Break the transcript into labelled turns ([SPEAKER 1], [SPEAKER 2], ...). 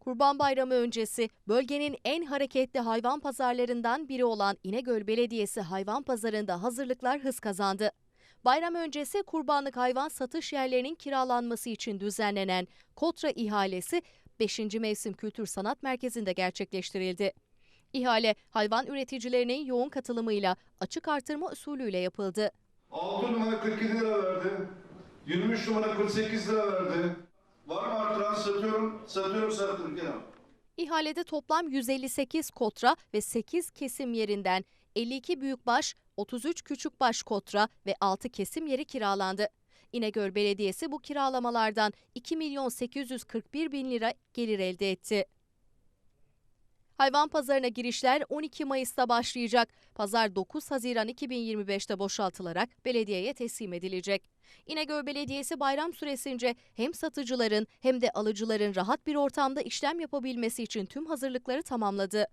[SPEAKER 1] Kurban Bayramı öncesi bölgenin en hareketli hayvan pazarlarından biri olan İnegöl Belediyesi hayvan pazarında hazırlıklar hız kazandı. Bayram öncesi kurbanlık hayvan satış yerlerinin kiralanması için düzenlenen Kotra ihalesi 5. Mevsim Kültür Sanat Merkezi'nde gerçekleştirildi. İhale hayvan üreticilerinin yoğun katılımıyla açık artırma usulüyle yapıldı.
[SPEAKER 2] 6 numara 47 lira verdi. 23 numara 48 lira verdi. Var mı artıran satıyorum, satıyorum sattım.
[SPEAKER 1] İhalede toplam 158 kotra ve 8 kesim yerinden 52 büyükbaş, 33 küçükbaş kotra ve 6 kesim yeri kiralandı. İnegöl Belediyesi bu kiralamalardan 2 milyon 841 bin lira gelir elde etti. Hayvan pazarına girişler 12 Mayıs'ta başlayacak. Pazar 9 Haziran 2025'te boşaltılarak belediyeye teslim edilecek. İnegöl Belediyesi bayram süresince hem satıcıların hem de alıcıların rahat bir ortamda işlem yapabilmesi için tüm hazırlıkları tamamladı.